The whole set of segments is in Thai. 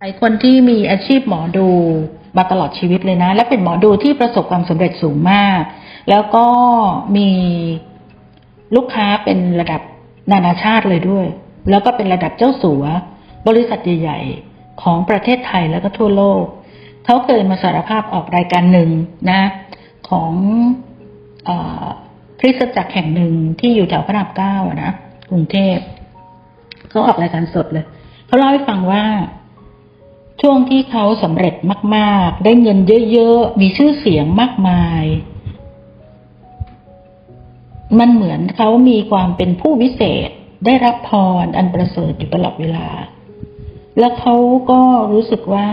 หลายคนที่มีอาชีพหมอดูมาตลอดชีวิตเลยนะ และเป็นหมอดูที่ประสบความสำเร็จสูงมาก แล้วก็มีลูกค้าเป็นระดับนานาชาติเลยด้วย แล้วก็เป็นระดับเจ้าสัว บริษัทใหญ่ ๆ ของประเทศไทยแล้วก็ทั่วโลก เขาเคยมาสารภาพออกรายการหนึ่งนะ ของอคริสตจักรแห่งหนึ่งที่อยู่แถวพระรามเก้านะกรุงเทพเขาออกรายการสดเลย เขาเล่าให้ฟังว่า ช่วงที่เขาสำเร็จมาก ๆ ได้เงินเยอะๆ มีชื่อเสียงมากมาย มันเหมือนเขามีความเป็นผู้วิเศษ ได้รับพรอันประเสริฐอยู่ตลอดเวลา แล้วเขาก็รู้สึกว่า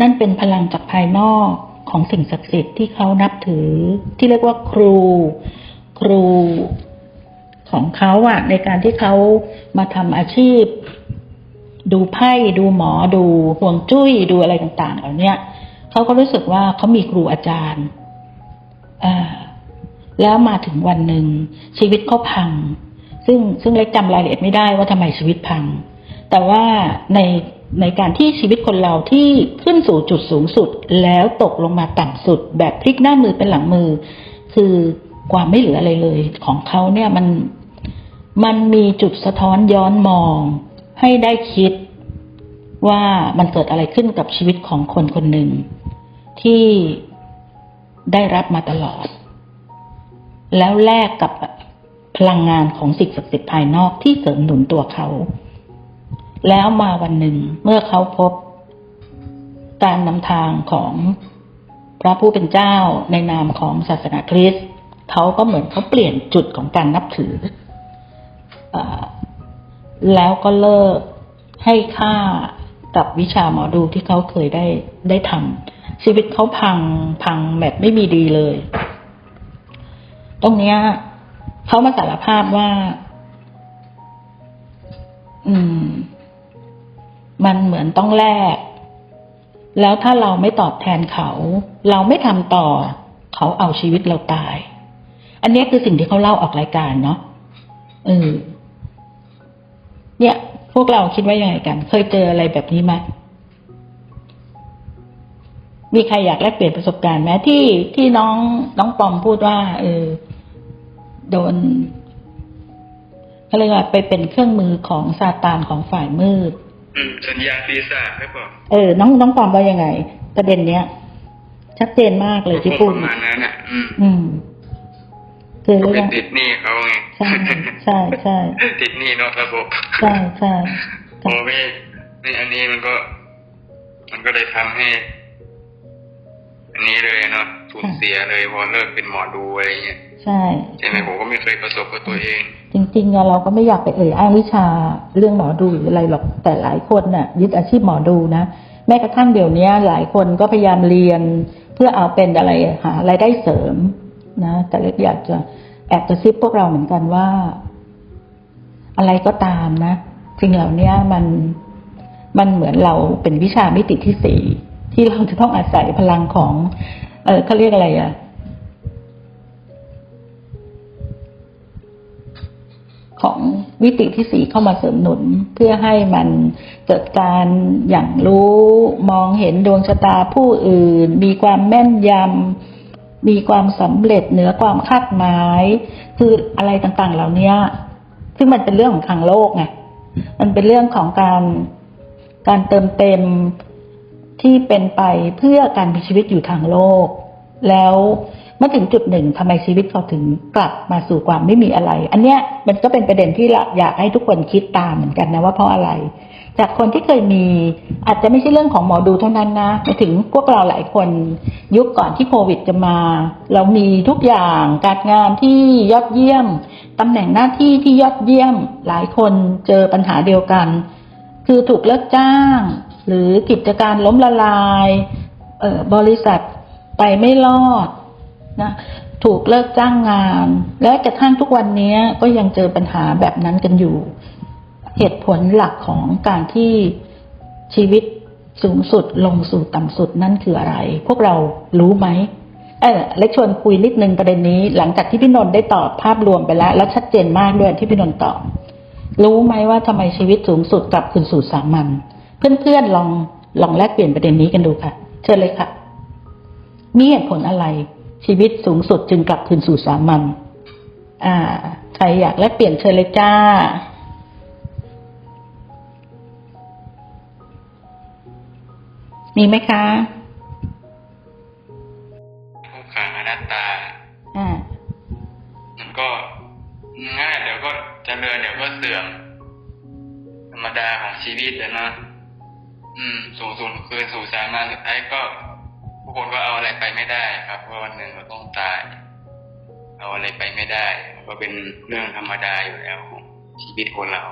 นั่นเป็นพลังจากภายนอกของสิ่งศักดิ์สิทธิ์ที่เขานับถือ ที่เรียกว่าครู ครูของเขาอะในการที่เขามาทำอาชีพ ดูไพ่ดูหมอดูห่วงจุ้ยดูอะไรต่างๆเหล่านี้เขาก็รู้สึกว่าเขามีครูอาจารย์แล้วมาถึงวันหนึ่งชีวิตเขาพัง ซึ่งซึ่งเล็กจำรายละเอียดไม่ได้ว่าทำไมชีวิตพัง แต่ว่าในในการที่ชีวิตคนเราที่ขึ้นสู่จุดสูงสุด แล้วตกลงมาต่ำสุด แบบพลิกหน้ามือเป็นหลังมือ คือความไม่เหลืออะไรเลย ของเขาเนี่ยมันมันมีจุดสะท้อนย้อนมอง ให้ได้คิดว่ามันเกิดอะไรขึ้นกับชีวิตของคนคนหนึ่ง ที่ได้รับมาตลอด แล้วแลกกับพลังงานของสิ่งศักดิ์สิทธิ์ภายนอกที่เสริมหนุนตัวเขา แล้วมาวันหนึ่งเมื่อเขาพบการนำทางของพระผู้เป็นเจ้าในนามของศาสนาคริสต์เขาก็เหมือนเขาเปลี่ยนจุดของการนับถืออ แล้วก็เลิกให้ค่ากับวิชาหมอดูที่เขาเคยได้ได้ทำชีวิตเขาพังพังแบบไม่มีดีเลย ตรงเนี้ยเขามาสารภาพว่า อืม มันเหมือนต้องแลกแล้วถ้าเราไม่ตอบแทนเขา เราไม่ทำต่อ เขาเอาชีวิตเราตาย อันนี้คือสิ่งที่เขาเล่าออกรายการเนาะเออ พวกเราคิดว่ายังไงกัน เคยเจออะไรแบบนี้ไหมมีใครอยากแลกเปลี่ยนประสบการณ์ไหมที่ที่น้องน้องปอมพูดว่า เออ โดนเขาเรียกว่าไปเป็นเครื่องมือของซาตานของฝ่ายมืด อืมสัญญาณปีศาจครับผมเออ น้องน้องปอมว่ายังไง ประเด็นเนี้ย ชัดเจนมากเลยที่พูดประมาณนั้นอะ อืม อืมคือก็เรื่เป็อนงติดหนี้เขาไงใช่ใช่ใช่ติดหนี้นอกระบบใช่ใช่พอไม่ไม่อันนี้มันก็ มันก็เลยทำให้ อันนี้เลยเนาะสูญเสียเลยพอเลิกเป็นหมอดูอะไรเงี้ยใช่ใช่ไหมผมก็ไม่เคยประสบกับตัวเอง จริงๆอะเราก็ไม่อยากไปเอ่ยอ้างวิชาเรื่องหมอดูหรืออะไรหรอกแต่หลายคนน่ะ ยึดอาชีพหมอดูนะแม้กระทั่งเดี๋ยวนี้หลายคนก็พยายามเรียนเพื่อเอาเป็นอะไรหารายได้เสริม นะ แต่เล็กอยากจะแอบกระซิบพวกเราเหมือนกันว่า อะไรก็ตามนะสิ่งเหล่านี้มันมันเหมือนเราเป็นวิชามิติที่สี่ที่เราจะต้องอาศัยพลังของ เออเขาเรียกอะไรอะของวิติที่สี่เข้ามาเสริมหนุน เพื่อให้มันเกิดการอย่างรู้ มองเห็นดวงชะตาผู้อื่น มีความแม่นยำ มีความสำเร็จเหนือความคาดหมาย คืออะไรต่างๆ เหล่านี้ซึ่งมันเป็นเรื่องของทางโลกไงมันเป็นเรื่องของการการเติมเต็มที่เป็นไปเพื่อการมีชีวิตอยู่ทางโลก แล้วเมื่อถึงจุดหนึ่งทำไมชีวิตเขาถึงกลับมาสู่ความไม่มีอะไร อันเนี้ยมันก็เป็นประเด็นที่อยากให้ทุกคนคิดตามเหมือนกันนะว่าเพราะอะไร จากคนที่เคยมีอาจจะไม่ใช่เรื่องของหมอดูเท่านั้นนะไปถึงพวกเราหลายคนยุคก่อนที่โควิดจะมา เรามีทุกอย่างการงานที่ยอดเยี่ยมตำแหน่งหน้าที่ที่ยอดเยี่ยม หลายคนเจอปัญหาเดียวกัน คือถูกเลิกจ้าง หรือกิจการล้มละลายบริษัทไปไม่รอดนะถูกเลิกจ้างงาน และกระทั่งทุกวันนี้ก็ยังเจอปัญหาแบบนั้นกันอยู่ เหตุผลหลักของการที่ชีวิตสูงสุดลงสู่ต่ำสุดนั่นคืออะไร พวกเรารู้ไหมเออเล็กชวนคุยนิดนึงประเด็นนี้ หลังจากที่พี่นนท์ได้ตอบภาพรวมไปแล้ว และชัดเจนมากด้วยที่พี่นนท์ตอบ รู้ไหมว่าทำไมชีวิตสูงสุดกลับคืนสู่สามัญเพื่อนๆลองลองแลกเปลี่ยนประเด็นนี้กันดูค่ะ เชิญเลยค่ะ มีเหตุผลอะไร ชีวิตสูงสุดจึงกลับคืนสู่สามัญอ่า ใครอยากแลกเปลี่ยนเชิญเลยจ้า มีไหมคะทุกขังอนัตตา อ่า มันก็ง่ายเดี๋ยวก็เจริญเดี๋ยวก็เสื่อม ธรรมดาของชีวิตอะเนาะอืม สูงสุดคือสู่สามัญสุดท้ายก็ทุกคนก็เอาอะไรไปไม่ได้ ครับเพราะวันหนึ่งเราต้องตาย เอาอะไรไปไม่ได้มันก็เป็นเรื่องธรรมดาอยู่แล้วของชีวิตคนเรา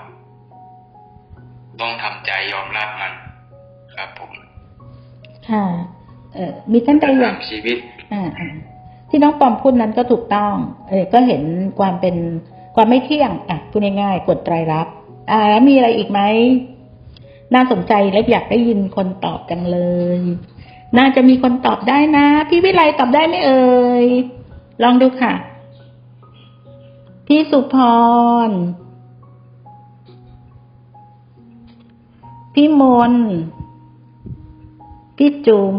ต้องทำใจยอมรับมัน ครับผม ค่ะเออมีท่านใดอยากชีวิตอ่าอ่าที่น้องปอมพูดนั้นก็ถูกต้อง เออก็เห็นความเป็นความไม่เที่ยงอะพูดง่ายๆกฎไตรลักษณ์อ่าแล้วมีอะไรอีกไหมน่าสนใจและอยากได้ยินคนตอบจังเลย น่าจะมีคนตอบได้นะ พี่วิไลตอบได้ไหมเอ่ยลองดูค่ะ พี่สุพร พี่มน พี่จุ๋ม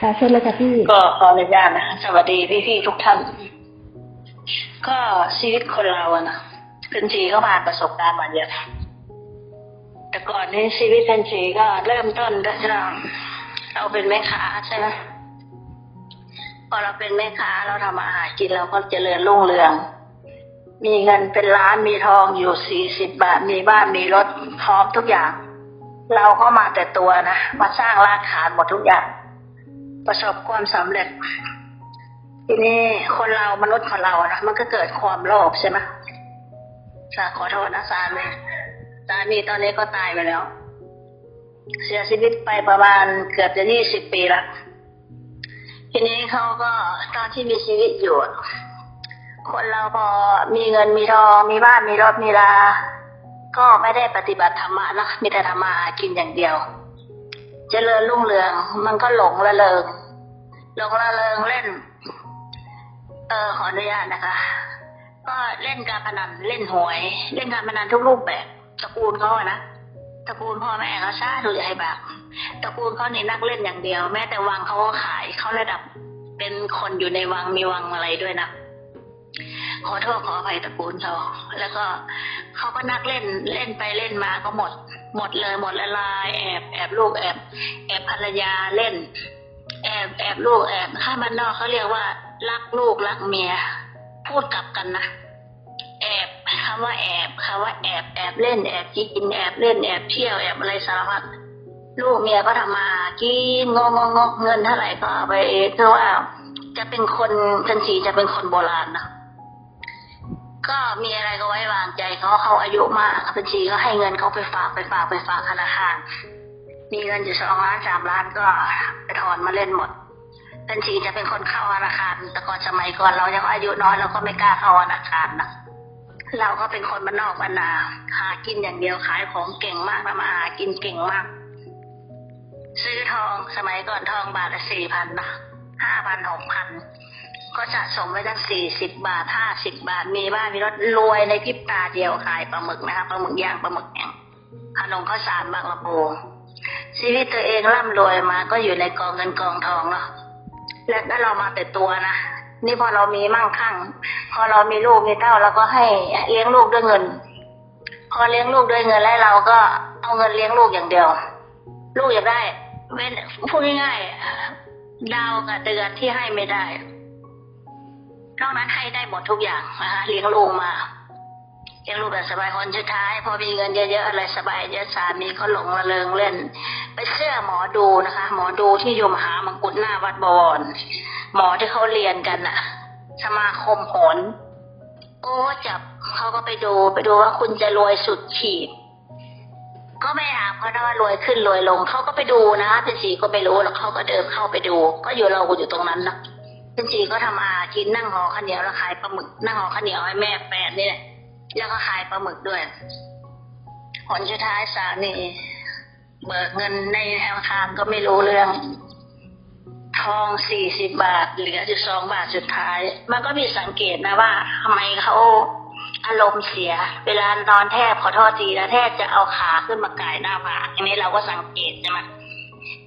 ค่ะเชิญเลยค่ะพี่ ก็ขออนุญาตนะคะสวัสดีพี่ๆทุกท่าน ก็ชีวิตคนเราอะนะเป็นชีก็ผ่านประสบการณ์มาเยอะแต่ก่อนนี้ชีวิตเป็นชีก็เริ่มต้นด้วยเราเราเป็นแม่ค้าใช่ไหมพอเราเป็นแม่ค้าเราทำอาหารกินเราก็เจริญรุ่งเรือง มีเงินเป็นล้านมีทองอยู่สี่สิบบาทมีบ้านมีรถพร้อมทุกอย่าง เราก็มาแต่ตัวนะมาสร้างรากฐานหมดทุกอย่าง ประสบความสำเร็จทีนี้คนเรามนุษย์ของเราอะนะมันก็เกิดความโลภใช่ไหมสาขอโทษนะสามีสามีตอนนี้ก็ตายไปแล้ว เสียชีวิตไปประมาณเกือบจะยี่สิบปีละทีนี้เขาก็ตอนที่มีชีวิตอยู่คนเราพอมีเงินมีทองมีบ้านมีรถมีลา ก็ไม่ได้ปฏิบัติธรรมะนะมีแต่ทำมากินอย่างเดียวเจริญรุ่งเรือง มันก็หลงละเริงหลงละเริงเล่น เออขออนุญาตนะคะ ก็เล่นการพนันเล่นหวย เล่นการพนันทุกรูปแบบตระกูลเขาอะนะตระกูลพ่อแม่เขาชาติใหญ่แบบตระกูลเขานี่นักเล่นอย่างเดียว แม้แต่วังเขาก็ขายเขาระดับเป็นคนอยู่ในวังมีวังอะไรด้วยนะ ขอโทษขออภัยตระกูลเขาแล้วก็เขาก็นักเล่นเล่นไปเล่นมาก็หมด หมดเลยหมดละลาย แอบแอบลูกแอบแอบภรรยาเล่น แอบแอบลูกแอบถ้ามันนอกเขาเรียกว่า รักลูกรักเมีย พูดกลับกันนะแอบคำว่าแอบคำว่าแอบแอบเล่นแอบกินแอบเล่นแอบเที่ยวแอบอะไรสารพัดลูกเมียก็ทำมากินงงงงเงินเท่าไหร่ก็เอาไปคือว่าจะเป็นคนทันทีจะเป็นคนโบราณนะ ก็มีอะไรก็ไว้วางใจเขาเขาอายุมากบัญชีก็ให้เงินเขาไปฝากไปฝากไปฝากธนาคาร มีเงินอยู่สองล้านสามล้านก็ไปถอนมาเล่นหมด บัญชีจะเป็นคนเข้าธนาคาร แต่ก่อนสมัยก่อนเรายังอายุน้อยเราก็ไม่กล้าเข้าธนาคารนะเราก็เป็นคนบ้านนอกบ้านนา หากินอย่างเดียวขายของเก่งมากทำมาหากินเก่งมาก ซื้อทองสมัยก่อนทองบาทละสี่พันนะห้าพันหกพัน ก็สะสมไว้ตั้งสี่สิบบาทห้าสิบบาท มีบ้านมีรถรวยในพริบตาเดียวขายปลาหมึกนะคะปลาหมึกย่างปลาหมึกแห้งขนมข้าวสารบางละปูชีวิตตัวเองร่ำรวยมาก็อยู่ในกองเงินกองทองเนาะแล้วก็เรามาแต่ตัวนะนี่พอเรามีมั่งคั่ง พอเรามีลูกมีเต้าเราก็ให้เลี้ยงลูกด้วยเงิน พอเลี้ยงลูกด้วยเงินแล้วเราก็เอาเงินเลี้ยงลูกอย่างเดียว ลูกอยากได้เว้นพูดง่ายๆดาวกับเดือนที่ให้ไม่ได้ นอกนั้นให้ได้หมดทุกอย่างนะคะเลี้ยงลูกมาเลี้ยงลูกแบบสบายคนสุดท้าย พอมีเงินเยอะๆอะไรสบายเยอะสามีก็หลงระเริงเล่น ไปเชื่อหมอดูนะคะ หมอดูที่อยู่มหามงกุฎหน้าวัดบวรหมอที่เขาเรียนกันน่ะสมาคมโหนโอ้จับเขาก็ไปดูไปดูว่าคุณจะรวยสุดขีดก็ไม่ถามเขาะว่ารวยขึ้นรวยลงเขาก็ไปดูนะเป็นสีก็ไม่รู้แล้วเขาก็เดินเข้าไปดู ก็อยู่เราอยู่ตรงนั้นนะ เป็นสีก็ทำอากินนั่งห่อข้าวเหนียวแล้วขายปลาหมึกนั่งห่อข้าวเหนียวให้แม่แฟนนี่แหละแล้วก็ขายปลาหมึกด้วยผลสุดท้ายสามีเบิกเงินในธนาคารก็ไม่รู้เรื่อง ทองสี่สิบบาท เหลืออยู่สองบาทสุดท้าย มันก็มีสังเกตนะว่าทำไมเขาอารมณ์เสีย เวลานอนแทบขอโทษทีนะแทบจะเอาขาขึ้นมาก่ายหน้าผากอันนี้เราก็สังเกตใช่ไหม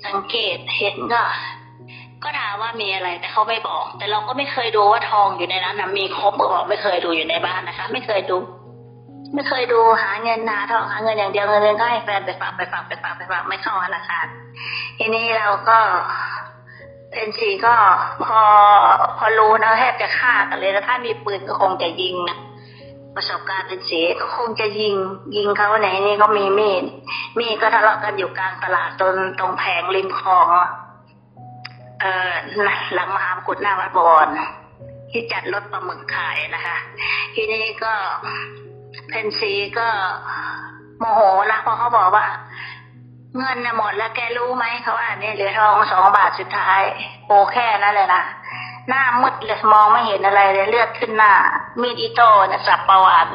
สังเกตเห็นก็ ก็ถามว่ามีอะไรแต่เขาไม่บอก แต่เราก็ไม่เคยดูว่าทองอยู่ในนั้นนะมีครบหรือเปล่าไม่เคยดูอยู่ในบ้านนะคะ ไม่เคยดู ไม่เคยดูหาเงินหาทองหาเงินอย่างเดียวเงินเดือนก็ให้แฟนไปฝากไปฝากไปฝากไปฝากไม่เข้าธนาคารทีนี้เราก็เป็นสีก็พอพอรู้นะแทบจะฆ่ากันเลยแล้วถ้ามีปืนก็คงจะยิงนะประสบการณ์เป็นสีก็คงจะยิง ยิงเขาไหนนี่ก็มีมีดมีดก็ทะเลาะกันอยู่กลางตลาดตรงตรงแผงริมคลอง เอ่อหลังมหามกุฎหน้าวัดบวรที่จัดรถปลาหมึกขายนะคะ ทีนี้ก็เพนซีก็โมโหละเพราะเขาบอกว่า เงินน่ะหมดแล้วแกรู้ไหมเขาว่าเนี่ยเหลือทองสองบาทสุดท้ายโปแค่นั้นเลยนะหน้ามืดเลยมองไม่เห็นอะไรเลยเลือดขึ้นหน้า มีดอิโต้เนี่ยสับประวัติ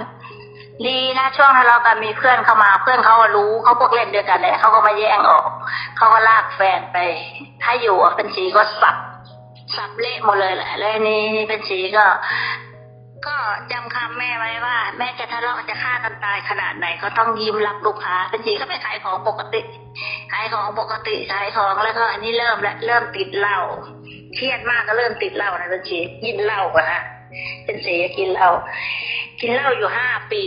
ดีนะช่วงทะเลาะกันมีเพื่อนเข้ามา เพื่อนเขารู้เขาพวกเล่นด้วยกันเลยเขาก็มาแย่งออกเขาก็ลากแฟนไป ถ้าอยู่เป็นสีก็สับสับเละหมดเลยแหละแล้วนี่นี่เป็นสีก็ ก็จำคำแม่ไว้ว่า แม่จะทะเลาะจะฆ่ากันตายขนาดไหนก็ต้องยิ้มรับลูกค้าเป็นสีก็ไปขายของปกติขายของปกติขายของแล้วก็อันนี้เริ่มแล้วเริ่มติดเหล้าเครียดมากก็เริ่มติดเหล้านะเป็นสีกินเหล้าอะฮะ เป็นเสียกินเหล้ากินเหล้าอยู่ห้าปี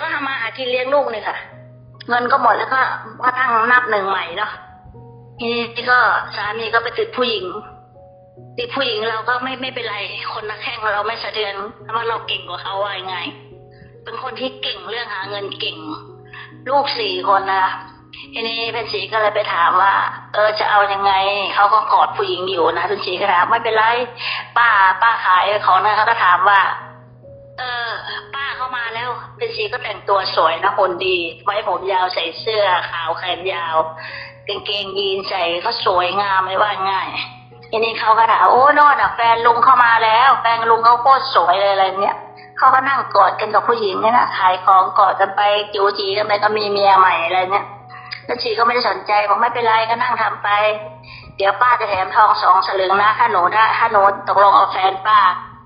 ก็ทำมาหากินเลี้ยงลูกเลยค่ะ เงินก็หมดแล้วก็ก็ตั้งนับหนึ่งใหม่เนาะทีนี้ก็สามีก็ไปติดผู้หญิงติดผู้หญิงเราก็ไม่ไม่เป็นไร คนนักแข่งเราไม่สะเทือนเพราะว่าเราเก่งกว่าเขาว่ายังไง เป็นคนที่เก่งเรื่องหาเงินเก่ง ลูกสี่คนนะ ทีนี้เป็นสีก็เลยไปถามว่า เออจะเอายังไงเขาก็กอดผู้หญิงอยู่นะเป็นสีก็ถามไม่เป็นไร ป้า ป้าขายของนะเขาก็ถามว่า เออ ป้าเข้ามาแล้วเป็นสีก็แต่งตัวสวยนะคนดี ไว้ผมยาวใส่เสื้อขาวแขนยาวกางเกงยีนใส่ก็สวยงามไม่ว่าง่ายทีนี้เขาก็ถามโอ้โนอนอะแฟนลุงเข้ามาแล้ว แฟนลุงเขาโคตรสวยเลยอะไรเนี้ยเขาก็นั่งกอดกันกับผู้หญิงเนี่ยนะขายของกอดกันไปจูจีกันไปก็มีเมียใหม่อะไรเนี้ย แล้วชีก็ไม่ได้สนใจบอกไม่เป็นไรก็นั่งทำไป เดี๋ยวป้าจะแถมทองสองสลึงนะถ้าหนูได้ถ้าหนูตกลงเอาแฟนป้า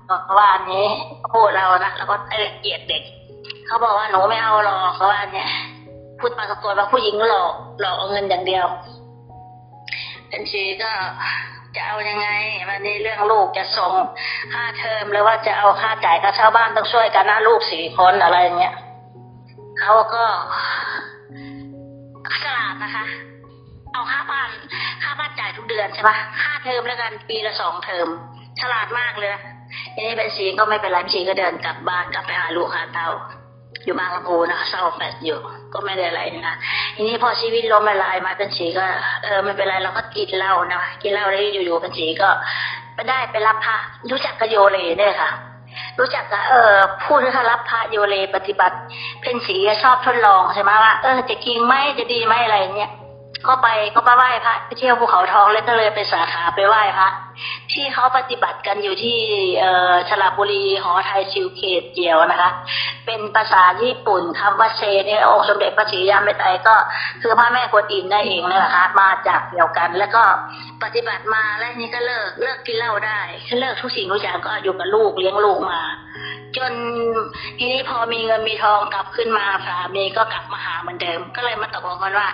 ก็ว่าอันนี้พูดเรานะแล้วก็เกียดเด็กเขาบอกว่าหนูไม่เอาหรอกเขาว่าเนี่ยพูดปากกับตัวว่าผู้หญิงหลอกหลอกเอาเงินอย่างเดียวบัญชีก็จะเอายังไงวันนี้เรื่องลูกจะส่งค่าเทอมหรือว่าจะเอาค่าจ่ายค่าเช่าบ้านต้องช่วยกันนะลูกสี่คนอะไรอย่างเงี้ยเขาก็ ฉลาดนะคะ เอาค่าบ้านค่าบ้านจ่ายทุกเดือนใช่ปะค่าเทอมแล้วกันปีละสองเทอมฉลาดมากเลยนะทีนี้บัญชีก็ไม่เป็นไรชีก็เดินกลับบ้านกลับไปหาลูกหาเต้าอยู่บางลำพูนะคะเศร้าแปดอยู่ ก็ไม่ได้อะไรนะทีนี้พอชีวิตล้มละลายมาเป็นสีก็เออไม่เป็นไรเราก็กินเหล้านะกินเหล้าแล้วอยู่ๆเป็นสีก็ไปได้ไปรับพระรู้จักกโยเลเนี่ยค่ะ รู้จักกับเออผู้ที่เขารับพระโยเลปฏิบัติ เพนสีชอบทดลองใช่ไหมว่าเออจะจริงไหมจะดีไหมอะไรเงี้ยก็ไปก็ไปไหว้พระไปเที่ยวภูเขาทองแล้วก็เลยไปสาขาไปไหว้พระ ที่เขาปฏิบัติกันอยู่ที่ฉลาบุรีหอไทยชิวเขตเจียวนะคะ เป็นภาษาญี่ปุ่นคำว่าเซเนี่ยองค์สมเด็จพระศรียาเมตไตรก็คือพระแม่กวนอิมได้เองนะคะ มาจากเดียวกัน แล้วก็ปฏิบัติมาแล้วนี่ก็เลิกเลิกกินเหล้าได้เลิกทุกสิ่งทุกอย่างก็อยู่กับลูกเลี้ยงลูกมา จนทีนี้พอมีเงินมีทองกลับขึ้นมาสามีก็กลับมาหาเหมือนเดิม ก็เลยมาตกลงกันว่า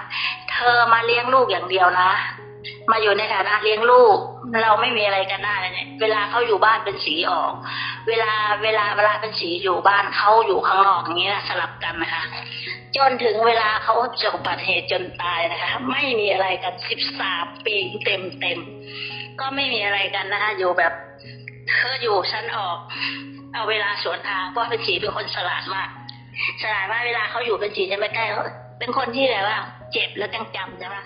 เธอมาเลี้ยงลูกอย่างเดียวนะ มาอยู่ในฐานะเลี้ยงลูก เราไม่มีอะไรกันหน้าเลยเนี่ยเวลาเขาอยู่บ้านเป็นสีออก เวลาเวลาเวลาเป็นสีอยู่บ้านเขาอยู่ข้างนอกอย่างนี้นะสลับกันนะคะ จนถึงเวลาเขาเกิดอุบัติเหตุจนตายนะคะ ไม่มีอะไรกันสิบสามปีเต็มเต็มก็ไม่มีอะไรกันนะคะอยู่แบบเธออยู่ฉันออก เอาเวลาสวนทางเพราะเป็นสีเป็นคนฉลาดมากฉลาดมากเวลาเขาอยู่เป็นสีจะไม่ใกล้เขาเป็นคนที่แบบว่า เจ็บแล้วจังจำใช่ไหม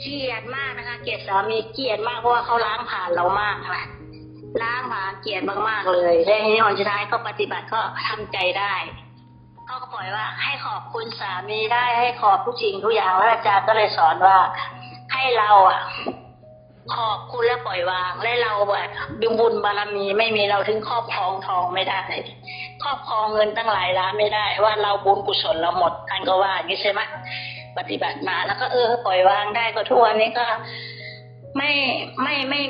เกลียดมากนะคะ เกลียดสามีเกลียดมากเพราะว่าเขาล้างผ่านเรามากนะล้างผ่านเกลียดมากๆเลยแล้วทีนี้วันสุดท้ายก็ปฏิบัติก็ทำใจได้เขาก็ปล่อยว่า ให้ขอบคุณสามีได้ให้ขอบทุกสิ่งทุกอย่างแล้วอาจารย์ก็เลยสอนว่า ให้เราอะขอบคุณและปล่อยวาง และเราแบบบุญบารมีไม่มีเราถึงครอบครองทองไม่ได้ครอบครองเงินตั้งหลายล้านไม่ได้ ว่าเราบุญกุศลเราหมดท่านก็ว่าอย่างนี้ใช่ไหม ปฏิบัติมา แล้วก็เออปล่อยวางได้ก็ทุกวันนี้ก็ ไม่ไม่ไม่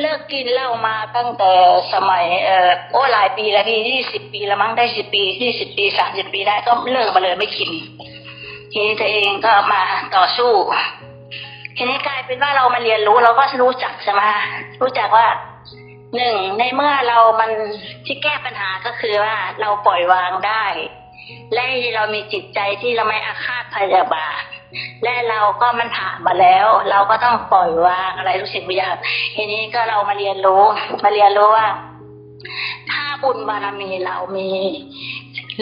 เลิกกินเหล้ามาตั้งแต่สมัยเออโอ้หลายปีแล้วพี่ยี่สิบปีแล้วมั้งได้สิบปียี่สิบปีสามสิบปีได้ก็เลิกมาเลยไม่กิน ทีนี้ตัวเองก็มาต่อสู้ ทีนี้กลายเป็นว่าเรามาเรียนรู้เราก็รู้จักใช่ไหมรู้จักว่าหนึ่งในเมื่อเรามันที่แก้ปัญหาก็คือว่าเราปล่อยวางได้ และเรามีจิตใจที่เราไม่อาฆาตพยาบาท และเราก็มันผ่านมาแล้ว เราก็ต้องปล่อยวางอะไรทุกสิ่งทุกอย่างทีนี้ก็เรามาเรียนรู้ มาเรียนรู้ว่า ถ้าบุญบารมีเรามี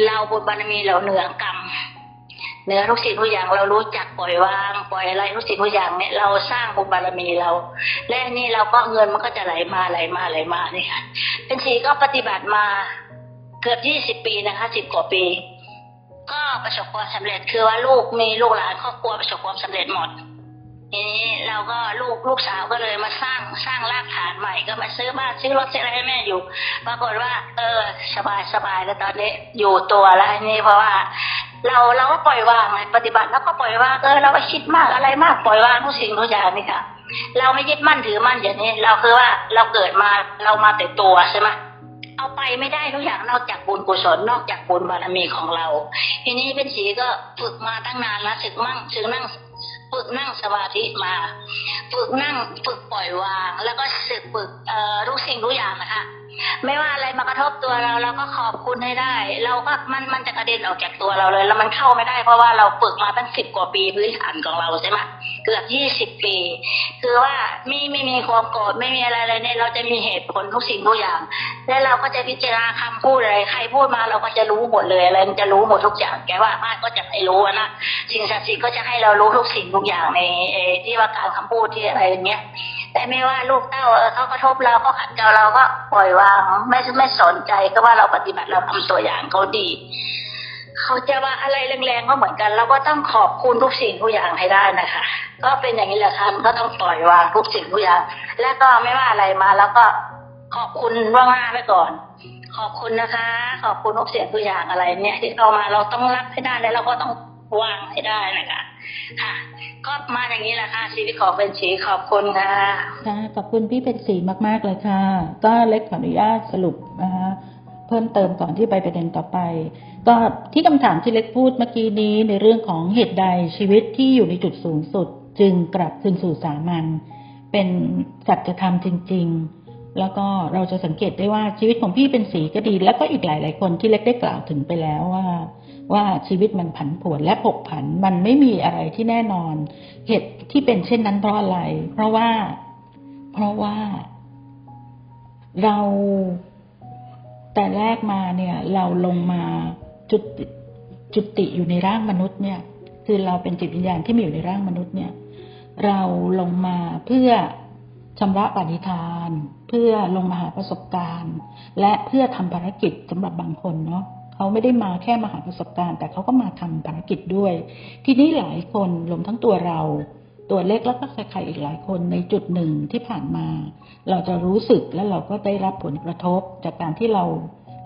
เราบุญบารมีเราเหนือกรรมเหนือทุกสิ่งทุกอย่างเรารู้จักปล่อยวาง ปล่อยอะไรทุกสิ่งทุกอย่างเนี่ยเราสร้างบุญบารมีเรา และนี่เราก็เงินมันก็จะไหลมาไหลมาไหลมาเนี่ยค่ะเป็นชีก็ปฏิบัติมาเกือบยี่สิบปีนะคะสิบกว่าปี ประสบความสำเร็จ คือว่าลูกมีลูกหลานครอบครัวประสบความสำเร็จหมดทีนี้เราก็ลูกลูกสาวก็เลยมาสร้างสร้างรากฐานใหม่ก็มาซื้อบ้านซื้อรถซื้ออะไรให้แม่อยู่ ปรากฏว่า เออ สบายสบายแล้วตอนนี้อยู่ตัวแล้วนี่เพราะว่า เราเราก็ปล่อยวางไงปฏิบัติแล้วก็ปล่อยวางเออเราไปคิดมากอะไรมากปล่อยวางทุกสิ่งทุกอย่างนี่ค่ะ เราไม่ยึดมั่นถือมั่นอย่างนี้ เราคือว่าเราเกิดมาเรามาแต่ตัวใช่ไหม เอาไปไม่ได้ทุกอย่างนอกจากบุญกุศลนอกจากบุญบารมีของเรา ทีนี้เป็นสีก็ฝึกมาตั้งนานแล้วฝึกมั่งฝึกนั่งฝึกนั่งสมาธิมา ฝึกนั่งฝึกปล่อยวาง แล้วก็ฝึกฝึกเอ่อรู้สิ่งรู้อย่างนะคะ ไม่ว่าอะไรมากระทบตัวเราเราก็ขอบคุณให้ได้ เราก็มันมันจะกระเด็นออกจากตัวเราเลย แล้วมันเข้าไม่ได้เพราะว่าเราฝึกมาตั้งสิบกว่าปีพื้นฐานของเราใช่ไหมเกือบยี่สิบปี คือว่าม่ไม่มีความโกรธไม่มีอะไรเลยเนี่ยเราจะมีเหตุผลทุกสิ่งทุกอย่าง และเราก็จะพิจารณาคำพูดอะไรใครพูดมาเราก็จะรู้หมดเลยอะไรมันจะรู้หมดทุกอย่างแกว่าบ้านก็จะให้รู้นะสิ่งศักดิ์สิทธิ์ก็จะให้เรารู้ทุกสิ่งทุกอย่างในที่ว่าการคำพูดที่อะไรอย่างเงี้ย แต่ไม่ว่าลูกเต้าเขากระทบเราก็ขัดเกลาเราก็ปล่อยวางไม่ไม่สนใจก็ว่าเราปฏิบัติเราทำตัวอย่างเขาดี เขาจะว่าอะไรแรงๆก็เหมือนกัน เราก็ต้องขอบคุณทุกสิ่งทุกอย่างให้ได้นะคะ ก็เป็นอย่างนี้แหละค่ะก็ต้องปล่อยวางทุกสิ่งทุกอย่าง แล้วก็ไม่ว่าอะไรมาแล้วก็ขอบคุณล่วงหน้าไว้ก่อน ขอบคุณนะคะ ขอบคุณทุกสิ่งทุกอย่างอะไรเนี่ย ที่เข้ามาเราต้องรับให้ได้แล้วเราก็ต้อง วางให้ได้นะคะค่ะ ก็มาอย่างนี้แหละค่ะ ชีวิตของเป็นชีขอบคุณค่ะค่ะขอบคุณพี่เป็นสีมากๆเลยค่ะ ก็เล็กขออนุญาตสรุปนะคะเพิ่มเติมก่อนที่ไปประเด็นต่อไป ก็ที่คำถามที่เล็กพูดเมื่อกี้นี้ในเรื่องของเหตุใดชีวิตที่อยู่ในจุดสูงสุด จึงกลับคืนสู่สามัญเป็นสัจธรรมจริง ๆ แล้วก็เราจะสังเกตได้ว่าชีวิตของพี่เป็นสีก็ดี แล้วก็อีกหลาย ๆ คนที่เล็กได้กล่าวถึงไปแล้วว่า ว่าชีวิตมันผันผวนและผกผันมันไม่มีอะไรที่แน่นอน เหตุที่เป็นเช่นนั้นเพราะอะไร เพราะว่า เพราะว่า เราแต่แรกมาเนี่ย เราลงมาจุติจุติอยู่ในร่างมนุษย์เนี่ย คือเราเป็นจิตวิญญาณที่มีอยู่ในร่างมนุษย์เนี่ย เราลงมาเพื่อชำระปณิธาน เพื่อลงมาหาประสบการณ์ และเพื่อทำภารกิจสำหรับบางคนเนาะ เขาไม่ได้มาแค่มาหาประสบการณ์ แต่เขาก็มาทำภารกิจด้วย ทีนี้หลายคนรวมทั้งตัวเราตัวเล็กแล้วก็ใครๆอีกหลายคนในจุดหนึ่งที่ผ่านมา เราจะรู้สึกและเราก็ได้รับผลกระทบ จากการที่เรา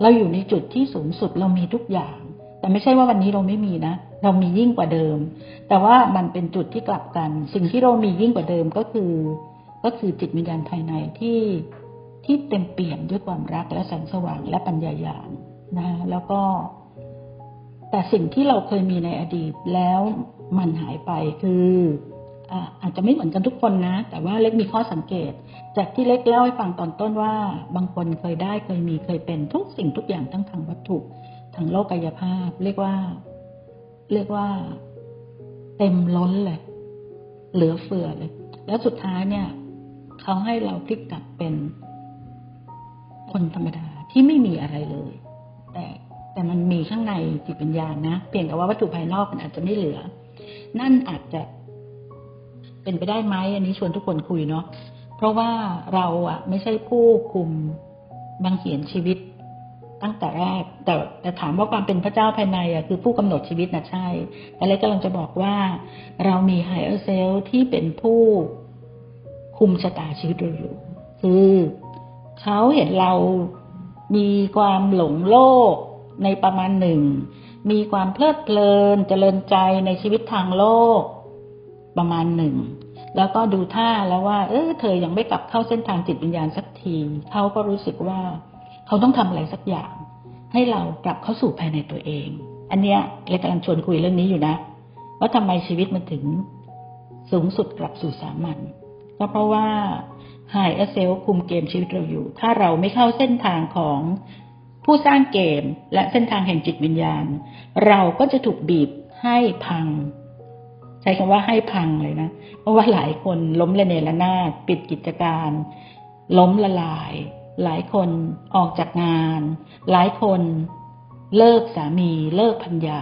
เราอยู่ในจุดที่สูงสุดเรามีทุกอย่าง แต่ไม่ใช่ว่าวันนี้เราไม่มีนะ เรามียิ่งกว่าเดิม แต่ว่ามันเป็นจุดที่กลับกัน สิ่งที่เรามียิ่งกว่าเดิมก็คือ ก็คือจิตวิญญาณภายในที่ที่เต็มเปี่ยมด้วยความรักและแสงสว่างและปัญญาญาณ นะแล้วก็ แต่สิ่งที่เราเคยมีในอดีตแล้วมันหายไปคืออาอาจจะไม่เหมือนกันทุกคนนะ แต่ว่าเล็กมีข้อสังเกต จากที่เล็กเล่าให้ฟังตอนต้นว่า บางคนเคยได้เคยมีเคยเป็นทุกสิ่งทุกอย่างทั้งทางวัตถุทางโลกกายภาพ เรียกว่า เรียกว่า เต็มล้นเลยเหลือเฟือเลย แล้วสุดท้ายเนี่ยเขาให้เราพลิกกลับเป็นคนธรรมดาที่ไม่มีอะไรเลย แต่แต่มันมีข้างในจิตวิญญาณนะเพียงแต่ว่าวัตถุภายนอกมันอาจจะไม่เหลือ นั่นอาจจะเป็นไปได้ไหมอันนี้ชวนทุกคนคุยเนาะเพราะว่าเราอะไม่ใช่ผู้คุมบังเขียนชีวิตตั้งแต่แรก แต่แต่ถามว่าความเป็นพระเจ้าภายในอะคือผู้กำหนดชีวิตนะใช่ แต่เล็กกำลังจะบอกว่า เรามีไฮเออร์เซลที่เป็นผู้คุมชะตาชีวิตเราอยู่ คือเขาเห็นเรา มีความหลงโลกในประมาณหนึ่ง มีความเพลิดเพลินเจริญใจในชีวิตทางโลกประมาณหนึ่ง แล้วก็ดูท่าแล้วว่า เออเธอยังไม่กลับเข้าเส้นทางจิตวิญญาณสักที เขาก็รู้สึกว่า เขาต้องทำอะไรสักอย่าง ให้เรากลับเข้าสู่ภายในตัวเอง อันเนี้ยเลยกำลังชวนคุยเรื่องนี้อยู่นะ ว่าทำไมชีวิตมันถึงสูงสุดกลับสู่สามัญก็เพราะว่า ไฮเอเซลคุมเกมชีวิตเราอยู่ ถ้าเราไม่เข้าเส้นทางของผู้สร้างเกมและเส้นทางแห่งจิตวิญญาณ เราก็จะถูกบีบให้พัง ใช้คำว่าให้พังเลยนะ เพราะว่าหลายคนล้มละเนระนาดปิดกิจการ ล้มละลาย หลายคนออกจากงาน หลายคนเลิกสามีเลิกพัญญา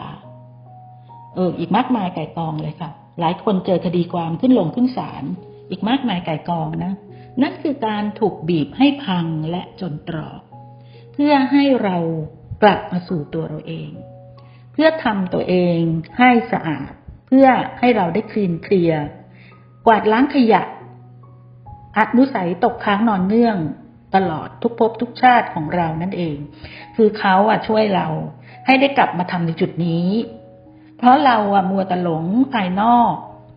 เอออีกมากมายไก่กองเลยค่ะ หลายคนเจอคดีความขึ้นลงขึ้นศาลอีกมากมายไก่กองนะ นั่นคือการถูกบีบให้พังและจนตรอก เพื่อให้เรากลับมาสู่ตัวเราเอง เพื่อทำตัวเองให้สะอาด เพื่อให้เราได้คลีนเคลียร์กวาดล้างขยะอัดนุสัยตกค้างนอนเนื่องตลอดทุกภพทุกชาติของเรานั่นเอง คือเขาอะช่วยเราให้ได้กลับมาทำในจุดนี้ เพราะเราอะมัวแต่หลงภายนอก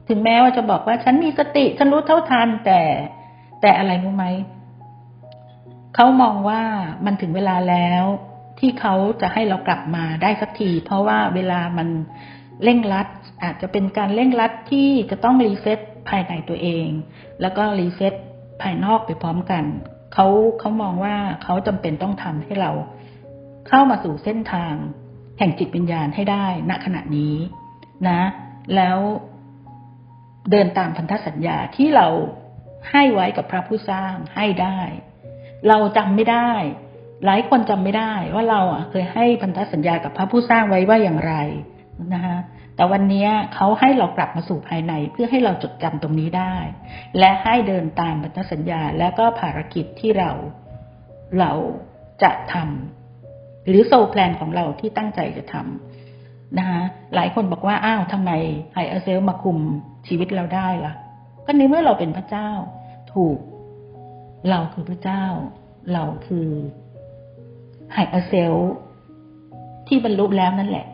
ถึงแม้ว่าจะบอกว่าฉันมีสติฉันรู้เท่าทันแต่ แต่อะไรรู้ไหม เขามองว่ามันถึงเวลาแล้วที่เขาจะให้เรากลับมาได้สักที เพราะว่าเวลามันเร่งรัด อาจจะเป็นการเร่งรัดที่จะต้องรีเซ็ตภายในตัวเอง แล้วก็รีเซ็ตภายนอกไปพร้อมกัน เขาเขามองว่าเขาจำเป็นต้องทำให้เรา เข้ามาสู่เส้นทาง แห่งจิตวิญญาณให้ได้ณขณะนี้นะ แล้วเดินตามพันธสัญญาที่เรา ให้ไว้กับพระผู้สร้างให้ได้ เราจำไม่ได้ หลายคนจำไม่ได้ว่าเราอะเคยให้พันธสัญญากับพระผู้สร้างไว้ว่าอย่างไรนะคะแต่วันนี้เขาให้เรากลับมาสู่ภายในเพื่อให้เราจดจำตรงนี้ได้ และให้เดินตามพันธสัญญาและก็ภารกิจที่เราเราจะทำหรือโซแพลนของเราที่ตั้งใจจะทำนะคะหลายคนบอกว่าอ้าวทำไมไฮเอเซลมาคุมชีวิตเราได้ล่ะ ก็ในเมื่อเราเป็นพระเจ้า ถูก เราคือพระเจ้า เราคือไฮเอเซลที่บรรลุแล้วนั่นแหละ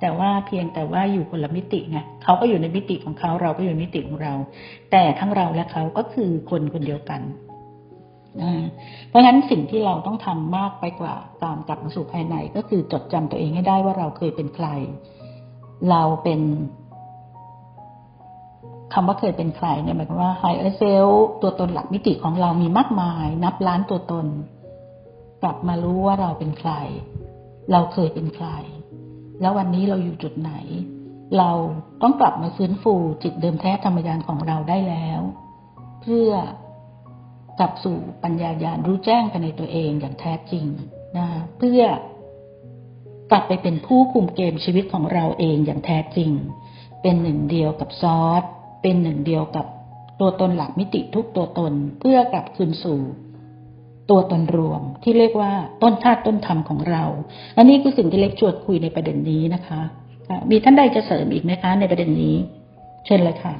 แต่ว่าเพียงแต่ว่าอยู่คนละมิติไงเขาก็อยู่ในมิติของเขาเราก็อยู่ในมิติของเรา แต่ทั้งเราและเขาก็คือคนคนเดียวกันเพราะฉะนั้นสิ่งที่เราต้องทำมากไปกว่าการกลับมาสู่ภายใน ก็คือจดจำตัวเองให้ได้ว่าเราเคยเป็นใคร เราเป็น คำว่าเคยเป็นใครเนี่ยหมายความว่าไฮเออร์เซลตัวตนหลักมิติของเรามีมากมาย นับล้านตัวตน กลับมารู้ว่าเราเป็นใคร เราเคยเป็นใคร แล้ววันนี้เราอยู่จุดไหน เราต้องกลับมาฟื้นฟูจิตเดิมแท้ธรรมยานของเราได้แล้ว เพื่อกลับสู่ปัญญาญาณรู้แจ้งภายในตัวเองอย่างแท้จริงนะเพื่อกลับไปเป็นผู้คุมเกมชีวิตของเราเองอย่างแท้จริง เป็นหนึ่งเดียวกับซอส เป็นหนึ่งเดียวกับตัวตนหลักมิติทุกตัวตนเพื่อกลับคืนสู่ ตัวตนรวมที่เรียกว่าต้นธาตุต้นธรรมของเราและนี่คือสิ่งที่เล็กชวนคุยในประเด็นนี้นะคะค่ะมีท่านใดจะเสริมอีกไหมคะในประเด็นนี้ เชิญเลยค่ะ